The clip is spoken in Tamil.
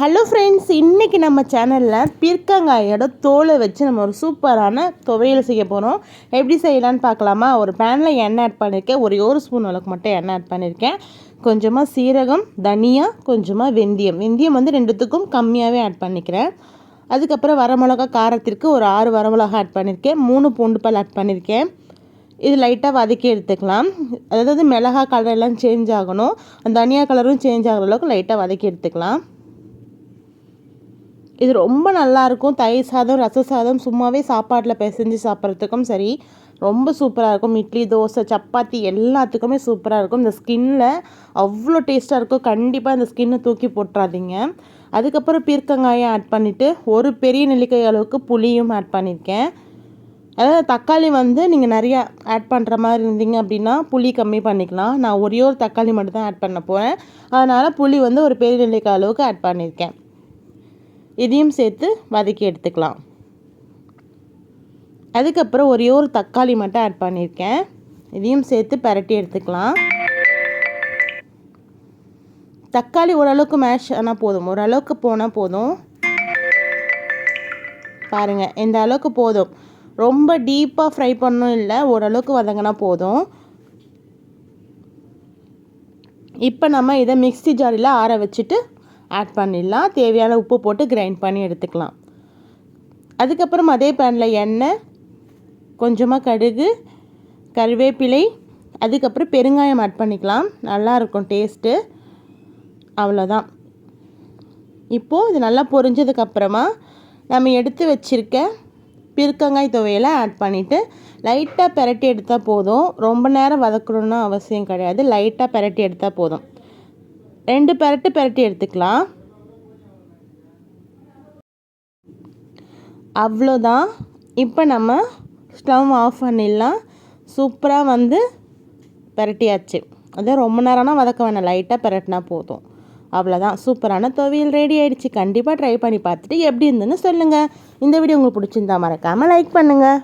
ஹலோ ஃப்ரெண்ட்ஸ் இன்றைக்கி நம்ம சேனலில் பீர்க்கங்காயோட தோலை வச்சு நம்ம ஒரு சூப்பரான துவையல் செய்ய போகிறோம் எப்படி செய்யலான்னு பார்க்கலாமா? ஒரு பேனில் எண்ணெய் ஆட் பண்ணியிருக்கேன் ஒரே ஒரு ஸ்பூன் அளவுக்கு மட்டும் எண்ணெய் ஆட் பண்ணியிருக்கேன் கொஞ்சமாக சீரகம் தனியா கொஞ்சமாக வெந்தயம். வெந்தயம் வந்து ரெண்டுத்துக்கும் கம்மியாகவே ஆட் பண்ணிக்கிறேன். அதுக்கப்புறம் வரமிளகா காரத்திற்கு ஒரு ஆறு வரமிளகா ஆட் பண்ணியிருக்கேன் மூணு பூண்டு பால் ஆட் பண்ணியிருக்கேன் இது லைட்டாக வதக்கி எடுத்துக்கலாம். அதாவது மிளகா கலரெல்லாம் சேஞ்ச் ஆகணும். அந்த தனியா கலரும் சேஞ்ச் ஆகிற அளவுக்கு லைட்டாக வதக்கி எடுத்துக்கலாம். இது ரொம்ப நல்லாயிருக்கும் தயிர் சாதம் ரச சாதம் சும்மாவே சாப்பாட்டில் பிசைஞ்சு சாப்பிட்றதுக்கும் சரி ரொம்ப சூப்பராக இருக்கும். இட்லி தோசை சப்பாத்தி எல்லாத்துக்குமே சூப்பராக இருக்கும். இந்த ஸ்கின்னில் அவ்வளோ டேஸ்ட்டாக இருக்கும். கண்டிப்பாக இந்த ஸ்கின்னை தூக்கி போட்டுறாதீங்க. அதுக்கப்புறம் பீர்க்கங்காயை ஆட் பண்ணிவிட்டு ஒரு பெரிய நெல்லிக்காய் அளவுக்கு புளியும் ஆட் பண்ணியிருக்கேன். அதாவது தக்காளி வந்து நீங்கள் நிறையா ஆட் பண்ணுற மாதிரி இருந்தீங்க அப்படின்னா புளி கம்மி பண்ணிக்கலாம். நான் ஒரே ஒரு தக்காளி மட்டும் தான் ஆட் பண்ண போகிறேன் அதனால் புளி வந்து ஒரு பெரிய நெல்லிக்காய் அளவுக்கு ஆட் பண்ணியிருக்கேன். இதையும் சேர்த்து வதக்கி எடுத்துக்கலாம். அதுக்கப்புறம் ஒரே ஒரு தக்காளி மட்டும் ஆட் பண்ணியிருக்கேன். இதையும் சேர்த்து பரட்டி எடுத்துக்கலாம். தக்காளி ஓரளவுக்கு மேஷ் ஆனால் போதும். ஓரளவுக்கு போனால் போதும். பாருங்கள் இந்த அளவுக்கு போதும். ரொம்ப டீப்பாக ஃப்ரை பண்ணணும் இல்லை ஓரளவுக்கு வதங்கினா போதும். இப்போ நம்ம இதை மிக்ஸி ஜாரில் ஆற வச்சுட்டு ஆட் பண்ணிடலாம். தேவையான உப்பு போட்டு கிரைண்ட் பண்ணி எடுத்துக்கலாம். அதுக்கப்புறம் அதே பேனில் எண்ணெய் கொஞ்சமாக கடுகு கருவேப்பிலை அதுக்கப்புறம் பெருங்காயம் ஆட் பண்ணிக்கலாம். நல்லாயிருக்கும் டேஸ்ட்டு அவ்வளோதான் இப்போது இது நல்லா பொரிஞ்சதுக்கப்புறமா நம்ம எடுத்து வச்சுருக்க பிற்கங்காய் துவையலை ஆட் பண்ணிவிட்டு லைட்டாக பெரட்டி எடுத்தால் போதும். ரொம்ப நேரம் வதக்கணுன்னு அவசியம் கிடையாது. லைட்டாக பெரட்டி எடுத்தால் போதும். ரெண்டு பெரட்டு பெரட்டி எடுத்துக்கலாம். அவ்வளோதான். இப்போ நம்ம ஸ்டவ் ஆஃப் பண்ணிடலாம். சூப்பராக வந்து பெரட்டியாச்சு. அதே ரொம்ப நேரம்னா வதக்க வேணாம். லைட்டாக பெரட்டினா போதும். அவ்வளோதான். சூப்பரான துவையல் ரெடி ஆகிடுச்சு கண்டிப்பாக ட்ரை பண்ணி பார்த்துட்டு எப்படி இருந்துன்னு சொல்லுங்கள் இந்த வீடியோ உங்களுக்கு பிடிச்சிருந்தா மறக்காமல் லைக் பண்ணுங்கள்